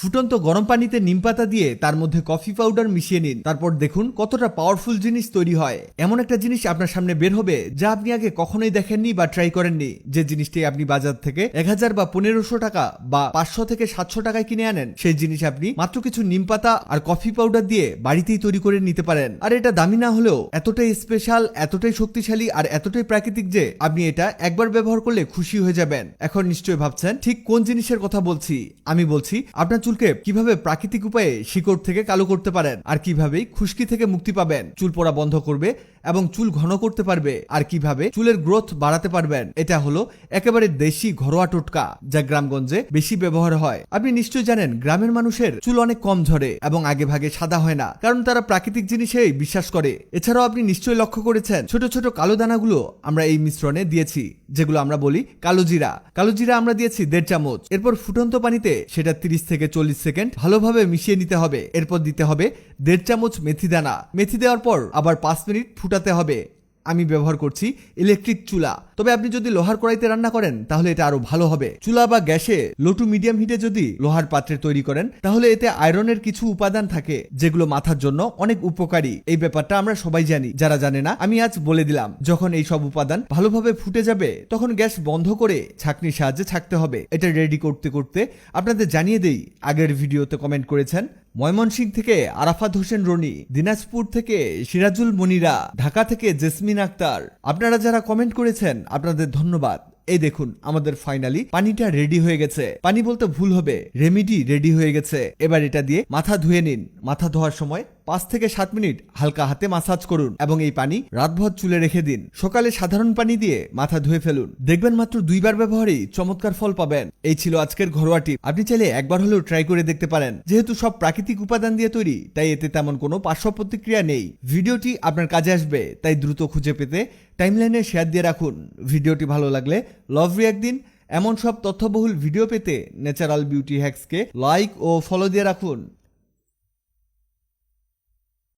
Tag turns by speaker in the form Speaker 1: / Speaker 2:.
Speaker 1: ফুটন্ত গরম পানিতে নিম পাতা দিয়ে তার মধ্যে কফি পাউডার মিশিয়ে নিন। তারপর দেখুন কতটা পাওয়ারফুল জিনিস তৈরি হয়। এমন একটা জিনিস আপনার সামনে বের হবে যা আপনি আগে কখনোই দেখেননি বা ট্রাই করেননি। যে জিনিসটি আপনি বাজার থেকে এক হাজার বা পনেরোশো টাকা বা পাঁচশো থেকে সাতশো টাকায় কিনে আনেন, সেই জিনিস আপনি মাত্র কিছু নিম পাতা আর কফি পাউডার দিয়ে বাড়িতেই তৈরি করে নিতে পারেন। আর এটা দামি না হলেও এতটাই স্পেশাল এতটাই শক্তিশালী আর এতটাই প্রাকৃতিক যে আপনি এটা একবার ব্যবহার করলে খুশি হয়ে যাবেন। এখন নিশ্চয়ই ভাবছেন, ঠিক কোন জিনিসের কথা বলছি? আমি বলছি, আপনার চুলকে কীভাবে প্রাকৃতিক উপায়ে শিকড় থেকে কালো করতে পারেন? আর কীভাবে খুশকি থেকে মুক্তি পাবেন? চুল পড়া বন্ধ করবে এবং চুল ঘন করতে পারবে। আর কীভাবে চুলের গ্রোথ বাড়াতে পারবেন? এটা হলো একেবারে দেশি ঘরোয়া টোটকা, যা গ্রামগঞ্জে বেশি ব্যবহার হয়। আপনি নিশ্চয়ই জানেন, গ্রামের মানুষের চুল অনেক কম ঝরে এবং আগে ভাগে সাদা হয় না, কারণ তারা প্রাকৃতিক জিনিসেই বিশ্বাস করে। এছাড়াও আপনি নিশ্চয়ই লক্ষ্য করেছেন, ছোট ছোট কালো দানাগুলো আমরা এই মিশ্রণে দিয়েছি, যেগুলো আমরা বলি কালো জিরা কালো জিরা আমরা দিয়েছি দেড় চামচ। এরপর ফুটন্ত পানিতে সেটা তিরিশ থেকে চল্লিশ সেকেন্ড ভালোভাবে মিশিয়ে নিতে হবে। এরপর দিতে হবে দেড় চামচ মেথি দানা। মেথি দেওয়ার পর আবার পাঁচ মিনিট ফুটাতে হবে। আমি ব্যবহার করছি ইলেকট্রিক চুলা। তবে আপনি যদি লোহার কড়াইতে রান্না করেন, তাহলে এটা আরও ভালো হবে। চুলা বা গ্যাসে লো টু মিডিয়াম হিটে যদি লোহার পাত্রে তৈরি করেন, তাহলে এতে আয়রনের কিছু উপাদান থাকে, যেগুলো মাথার জন্য অনেক উপকারী। এই ব্যাপারটা আমরা সবাই জানি, যারা জানে না, আমি আজ বলে দিলাম, যখন এই সব উপাদান ভালোভাবে ফুটে যাবে, তখন গ্যাস বন্ধ করে ছাকনির সাহায্যে ছাকতে হবে। এটা রেডি করতে করতে আপনাদের জানিয়ে দেই, আগের ভিডিওতে কমেন্ট করেছেন ময়মনসিংহ থেকে আরাফাত হোসেন রনি, দিনাজপুর থেকে সিরাজুল মনিরা, ঢাকা থেকে জেসমিন আক্তার। আপনারা যারা কমেন্ট করেছেন, আপনাদের ধন্যবাদ। এই দেখুন, আমাদের ফাইনালি পানিটা রেডি হয়ে গেছে। পানি বলতে ভুল হবে রেমিডি রেডি হয়ে গেছে। এবার এটা দিয়ে মাথা ধুয়ে নিন। মাথা ধোয়ার সময় পাঁচ থেকে সাত মিনিট হালকা হাতে মাসাজ করুন এবং এই পানি রাতভর চুলে রেখে দিন। সকালে সাধারণ পানি দিয়ে মাথা ধুয়ে ফেলুন। দেখবেন মাত্র দুইবার ব্যবহারেই চমৎকার ফল পাবেন। এই ছিল আজকের ঘরোয়া টিপ। আপনি চাইলে একবার হলেও ট্রাই করে দেখতে পারেন। যেহেতু সব প্রাকৃতিক উপাদান দিয়ে তৈরি, তাই এতে তেমন কোনো পার্শ্ব প্রতিক্রিয়া নেই। ভিডিওটি আপনার কাজে আসবে, তাই দ্রুত খুঁজে পেতে টাইমলাইনে শেয়ার দিয়ে রাখুন। ভিডিওটি ভালো লাগলে লভ রিয়াক দিন। এমন সব তথ্যবহুল ভিডিও পেতে ন্যাচারাল বিউটি হ্যাক্সকে লাইক ও ফলো দিয়ে রাখুন।